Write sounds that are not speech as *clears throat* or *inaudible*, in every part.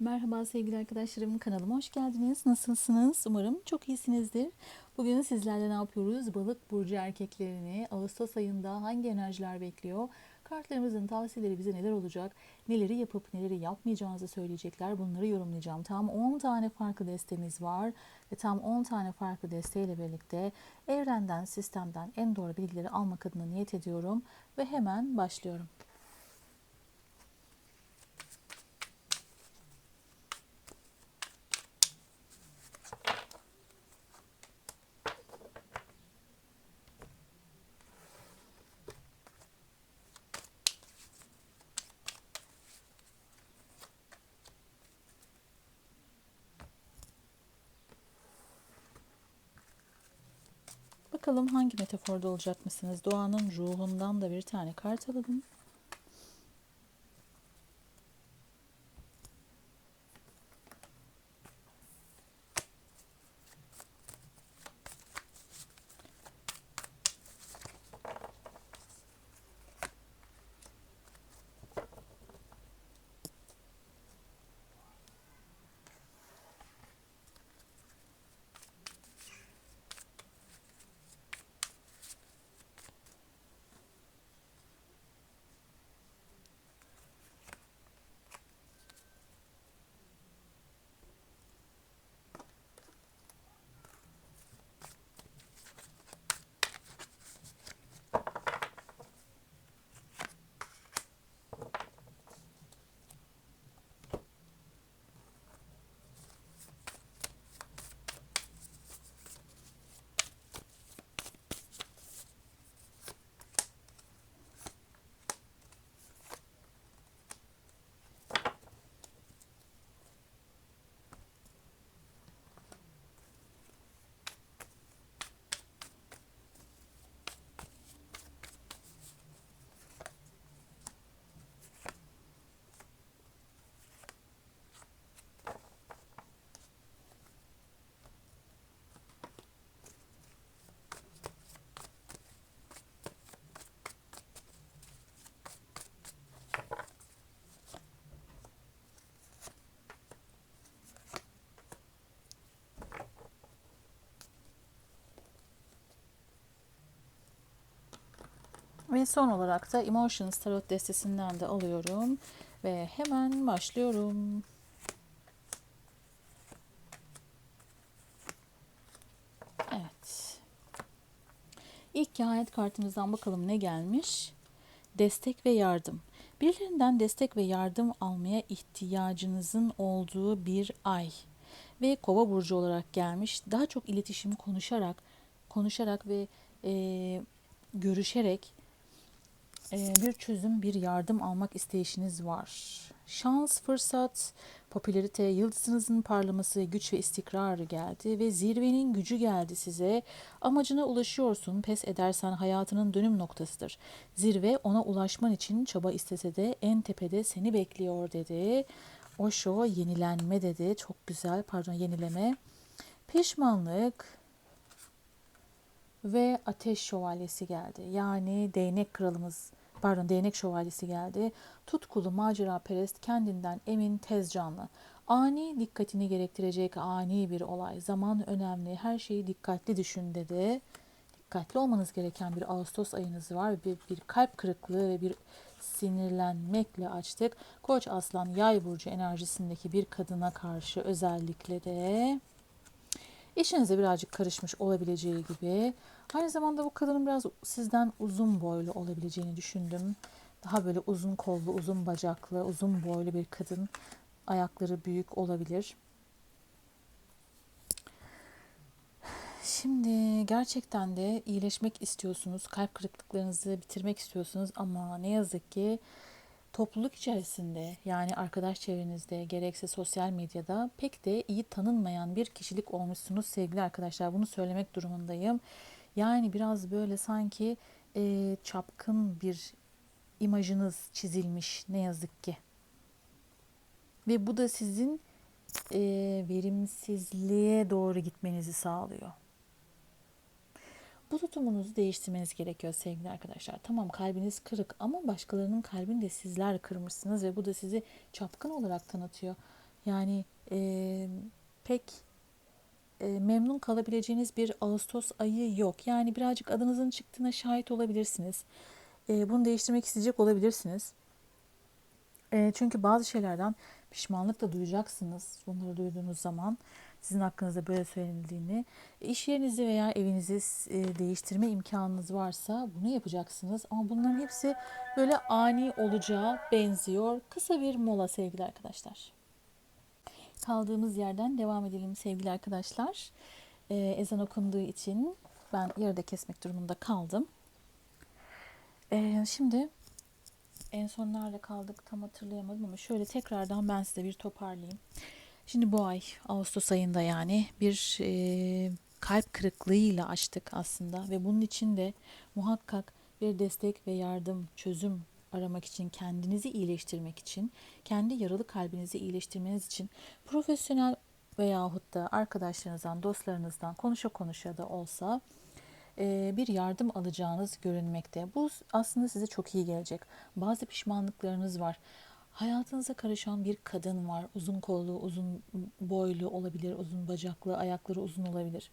Merhaba sevgili arkadaşlarım kanalıma hoş geldiniz. Nasılsınız? Umarım çok iyisinizdir. Bugün sizlerle ne yapıyoruz? Balık burcu erkeklerini Ağustos ayında hangi enerjiler bekliyor? Kartlarımızın tavsiyeleri bize neler olacak? Neleri yapıp neleri yapmayacağınızı söyleyecekler. Bunları yorumlayacağım. Tam 10 tane farklı destemiz var ve tam 10 tane farklı desteğiyle birlikte evrenden, sistemden en doğru bilgileri almak adına niyet ediyorum ve hemen başlıyorum. Bakalım hangi metaforda olacak mısınız? Doğanın ruhundan da bir tane kart alalım. Ve son olarak da Emotions Tarot destesinden de alıyorum. Ve hemen başlıyorum. Evet. İlk kehanet kartımızdan bakalım ne gelmiş. Destek ve yardım. Birilerinden destek ve yardım almaya ihtiyacınızın olduğu bir ay. Ve kova burcu olarak gelmiş. Daha çok iletişim konuşarak, konuşarak ve e, görüşerek bir çözüm, bir yardım almak isteyişiniz var. Şans, fırsat, popülarite, yıldızınızın parlaması, güç ve istikrar geldi ve zirvenin gücü geldi size. Amacına ulaşıyorsun, pes edersen hayatının dönüm noktasıdır. Zirve ona ulaşman için çaba istese de en tepede seni bekliyor dedi. Osho yenilenme dedi. Çok güzel, pardon yenileme. Pişmanlık, ve ateş şövalyesi geldi. Yani değnek kralımız pardon değnek şövalyesi geldi. Tutkulu macera perest kendinden emin tez canlı. Ani dikkatini gerektirecek ani bir olay. Zaman önemli. Her şeyi dikkatli düşün dedi. Dikkatli olmanız gereken bir Ağustos ayınız var. Bir, bir kalp kırıklığı ve bir sinirlenmekle açtık. Koç aslan yay burcu enerjisindeki bir kadına karşı özellikle de işinize birazcık karışmış olabileceği gibi. Aynı zamanda bu kadının biraz sizden uzun boylu olabileceğini düşündüm. Daha böyle uzun kollu, uzun bacaklı, uzun boylu bir kadın. Ayakları büyük olabilir. Şimdi gerçekten de iyileşmek istiyorsunuz. Kalp kırıklıklarınızı bitirmek istiyorsunuz ama ne yazık ki topluluk içerisinde yani arkadaş çevrenizde gerekse sosyal medyada pek de iyi tanınmayan bir kişilik olmuşsunuz sevgili arkadaşlar. Bunu söylemek durumundayım. Yani biraz böyle sanki e, çapkın bir imajınız çizilmiş ne yazık ki. Ve bu da sizin e, verimsizliğe doğru gitmenizi sağlıyor. Bu tutumunuzu değiştirmeniz gerekiyor sevgili arkadaşlar. Tamam kalbiniz kırık ama başkalarının kalbini de sizler kırmışsınız ve bu da sizi çapkın olarak tanıtıyor. Yani e, pek memnun kalabileceğiniz bir Ağustos ayı yok. Yani birazcık adınızın çıktığına şahit olabilirsiniz. E, bunu değiştirmek isteyecek olabilirsiniz. E, çünkü bazı şeylerden pişmanlık da duyacaksınız. Bunları duyduğunuz zaman sizin hakkınızda böyle söylenildiğini. İş yerinizi veya evinizi e, değiştirme imkanınız varsa bunu yapacaksınız. Ama bunların hepsi böyle ani olacağı benziyor. Kısa bir mola sevgili arkadaşlar. Kaldığımız yerden devam edelim sevgili arkadaşlar. E, ezan okunduğu için ben yarıda kesmek durumunda kaldım. E, şimdi en son nerede kaldık tam hatırlayamadım ama şöyle tekrardan ben size bir toparlayayım. Şimdi bu ay Ağustos ayında yani bir e, kalp kırıklığıyla açtık aslında ve bunun için de muhakkak bir destek ve yardım, çözüm aramak için, kendinizi iyileştirmek için, kendi yaralı kalbinizi iyileştirmeniz için profesyonel veyahut da arkadaşlarınızdan, dostlarınızdan konuşa konuşa da olsa e, bir yardım alacağınız görünmekte. Bu aslında size çok iyi gelecek. Bazı pişmanlıklarınız var. Hayatınıza karışan bir kadın var. Uzun kollu, uzun boylu olabilir, uzun bacaklı, ayakları uzun olabilir.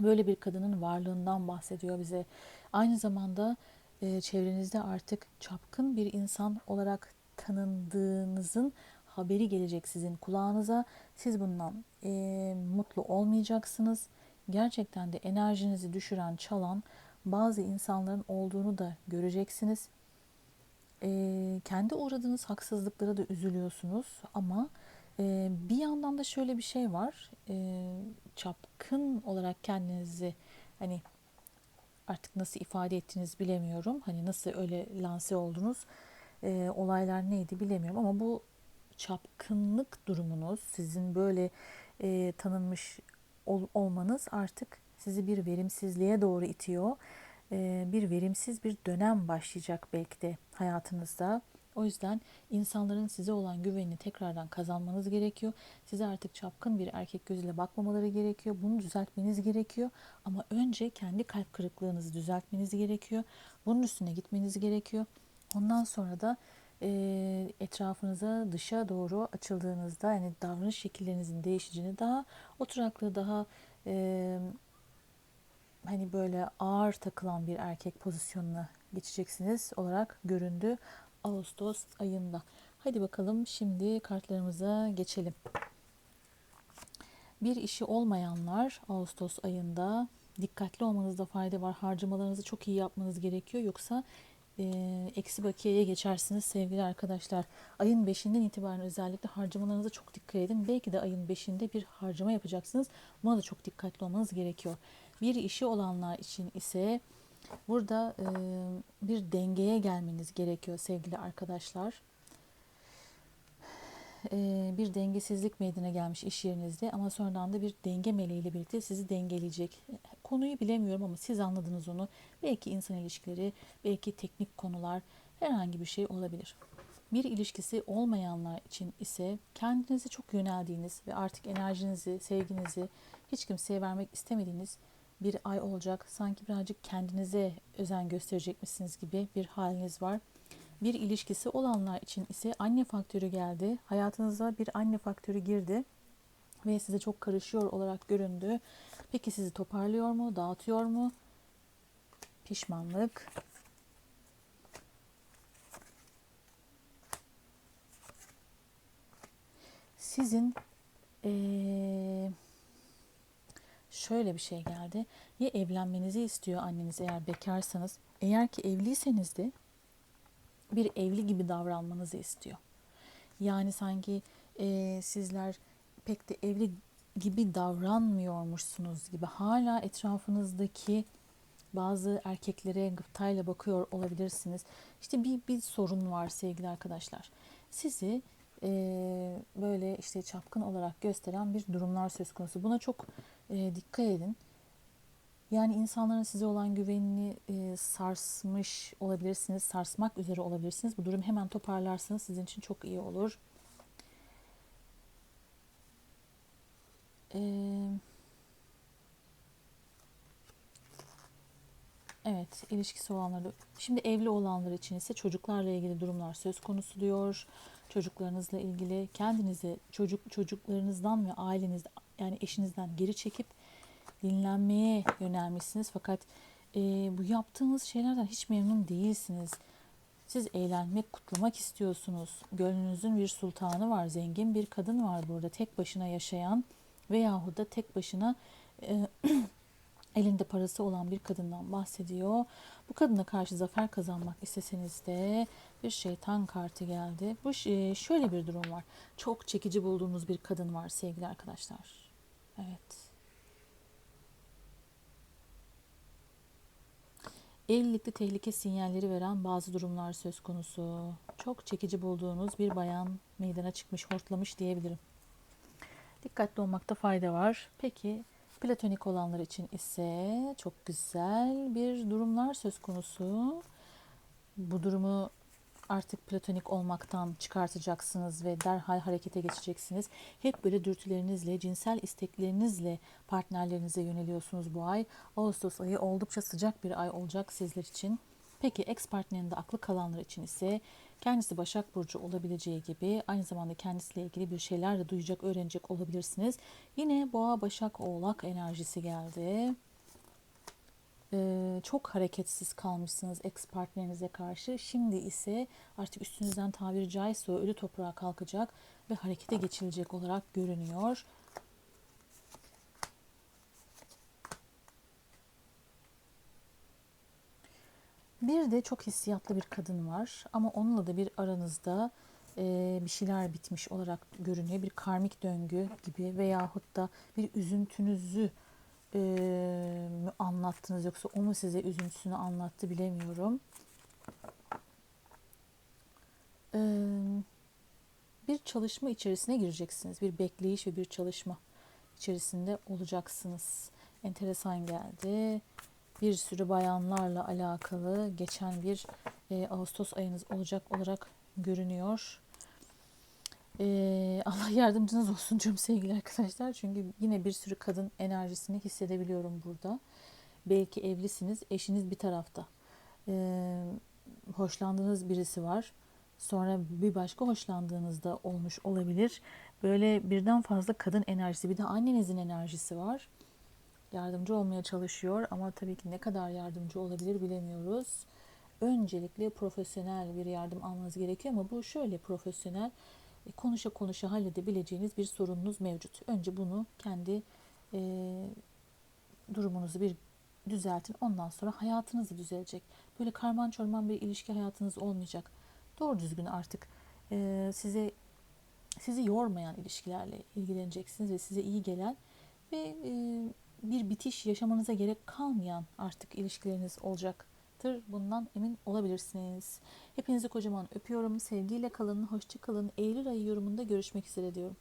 Böyle bir kadının varlığından bahsediyor bize. Aynı zamanda e, çevrenizde artık çapkın bir insan olarak tanındığınızın haberi gelecek sizin kulağınıza. Siz bundan e, mutlu olmayacaksınız. Gerçekten de enerjinizi düşüren, çalan bazı insanların olduğunu da göreceksiniz. E, kendi uğradığınız haksızlıklara da üzülüyorsunuz ama e, bir yandan da şöyle bir şey var. E, çapkın olarak kendinizi hani artık nasıl ifade ettiğinizi bilemiyorum. Hani nasıl öyle lanse oldunuz, e, olaylar neydi bilemiyorum ama bu çapkınlık durumunuz, sizin böyle e, tanınmış ol, olmanız artık sizi bir verimsizliğe doğru itiyor. E, bir verimsiz bir dönem başlayacak belki de hayatınızda. O yüzden insanların size olan güvenini tekrardan kazanmanız gerekiyor. Size artık çapkın bir erkek gözüyle bakmamaları gerekiyor. Bunu düzeltmeniz gerekiyor. Ama önce kendi kalp kırıklığınızı düzeltmeniz gerekiyor. Bunun üstüne gitmeniz gerekiyor. Ondan sonra da e, etrafınıza dışa doğru açıldığınızda yani davranış şekillerinizin değişeceğini daha oturaklı daha e, hani böyle ağır takılan bir erkek pozisyonuna geçeceksiniz olarak göründü. Ağustos ayında. Hadi bakalım şimdi kartlarımıza geçelim. Bir işi olmayanlar Ağustos ayında dikkatli olmanızda fayda var. Harcamalarınızı çok iyi yapmanız gerekiyor. Yoksa e, eksi bakiyeye geçersiniz sevgili arkadaşlar. Ayın 5'inden itibaren özellikle harcamalarınıza çok dikkat edin. Belki de ayın 5'inde bir harcama yapacaksınız. Buna da çok dikkatli olmanız gerekiyor. Bir işi olanlar için ise Burada e, bir dengeye gelmeniz gerekiyor sevgili arkadaşlar. E, bir dengesizlik meydana gelmiş iş yerinizde ama sonradan da bir denge meleğiyle birlikte sizi dengeleyecek. Konuyu bilemiyorum ama siz anladınız onu. Belki insan ilişkileri, belki teknik konular, herhangi bir şey olabilir. Bir ilişkisi olmayanlar için ise kendinizi çok yöneldiğiniz ve artık enerjinizi, sevginizi hiç kimseye vermek istemediğiniz bir ay olacak. Sanki birazcık kendinize özen gösterecekmişsiniz gibi bir haliniz var. Bir ilişkisi olanlar için ise anne faktörü geldi. Hayatınıza bir anne faktörü girdi ve size çok karışıyor olarak göründü. Peki sizi toparlıyor mu, dağıtıyor mu? Pişmanlık. Sizin ee, şöyle bir şey geldi. Ya evlenmenizi istiyor anneniz eğer bekarsanız. Eğer ki evliyseniz de bir evli gibi davranmanızı istiyor. Yani sanki e, sizler pek de evli gibi davranmıyormuşsunuz gibi hala etrafınızdaki bazı erkeklere gıptayla bakıyor olabilirsiniz. İşte bir, bir sorun var sevgili arkadaşlar. Sizi e, böyle işte çapkın olarak gösteren bir durumlar söz konusu. Buna çok e, dikkat edin. Yani insanların size olan güvenini e, sarsmış olabilirsiniz, sarsmak üzere olabilirsiniz. Bu durum hemen toparlarsanız sizin için çok iyi olur. Ee, evet, ilişkisi olanları. Şimdi evli olanlar için ise çocuklarla ilgili durumlar söz konusu diyor. çocuklarınızla ilgili kendinizi çocuk çocuklarınızdan ve aileniz yani eşinizden geri çekip dinlenmeye yönelmişsiniz fakat e, bu yaptığınız şeylerden hiç memnun değilsiniz. Siz eğlenmek, kutlamak istiyorsunuz. Gönlünüzün bir sultanı var, zengin bir kadın var burada tek başına yaşayan veyahut da tek başına e, *clears throat* elinde parası olan bir kadından bahsediyor. Bu kadına karşı zafer kazanmak isteseniz de bir şeytan kartı geldi. Bu ş- şöyle bir durum var. Çok çekici bulduğunuz bir kadın var sevgili arkadaşlar. Evet. Evlilikte tehlike sinyalleri veren bazı durumlar söz konusu. Çok çekici bulduğunuz bir bayan meydana çıkmış, hortlamış diyebilirim. Dikkatli olmakta fayda var. Peki platonik olanlar için ise çok güzel bir durumlar söz konusu. Bu durumu artık platonik olmaktan çıkartacaksınız ve derhal harekete geçeceksiniz. Hep böyle dürtülerinizle, cinsel isteklerinizle partnerlerinize yöneliyorsunuz bu ay. Ağustos ayı oldukça sıcak bir ay olacak sizler için. Peki ex partnerinde aklı kalanlar için ise kendisi Başak Burcu olabileceği gibi aynı zamanda kendisiyle ilgili bir şeyler de duyacak, öğrenecek olabilirsiniz. Yine Boğa, Başak, Oğlak enerjisi geldi. Ee, çok hareketsiz kalmışsınız ex partnerinize karşı. Şimdi ise artık üstünüzden tabiri caizse ölü toprağa kalkacak ve harekete geçilecek olarak görünüyor. Bir de çok hissiyatlı bir kadın var ama onunla da bir aranızda e, bir şeyler bitmiş olarak görünüyor. Bir karmik döngü gibi veyahut da bir üzüntünüzü e, mü anlattınız yoksa o mu size üzüntüsünü anlattı bilemiyorum. E, bir çalışma içerisine gireceksiniz. Bir bekleyiş ve bir çalışma içerisinde olacaksınız. Enteresan geldi bir sürü bayanlarla alakalı geçen bir e, Ağustos ayınız olacak olarak görünüyor. E, *laughs* Allah yardımcınız olsun diyorum sevgili arkadaşlar. Çünkü yine bir sürü kadın enerjisini hissedebiliyorum burada. Belki evlisiniz, eşiniz bir tarafta. E, hoşlandığınız birisi var. Sonra bir başka hoşlandığınızda olmuş olabilir. Böyle birden fazla kadın enerjisi, bir de annenizin enerjisi var yardımcı olmaya çalışıyor ama tabii ki ne kadar yardımcı olabilir bilemiyoruz. Öncelikle profesyonel bir yardım almanız gerekiyor ama bu şöyle profesyonel e, konuşa konuşa halledebileceğiniz bir sorununuz mevcut. Önce bunu kendi e, durumunuzu bir düzeltin. Ondan sonra hayatınız da düzelecek. Böyle karman çorman bir ilişki hayatınız olmayacak. Doğru düzgün artık e, size sizi yormayan ilişkilerle ilgileneceksiniz ve size iyi gelen ve e, bir bitiş yaşamanıza gerek kalmayan artık ilişkileriniz olacaktır. Bundan emin olabilirsiniz. Hepinizi kocaman öpüyorum. Sevgiyle kalın, hoşça kalın. Eylül ayı yorumunda görüşmek üzere diyorum.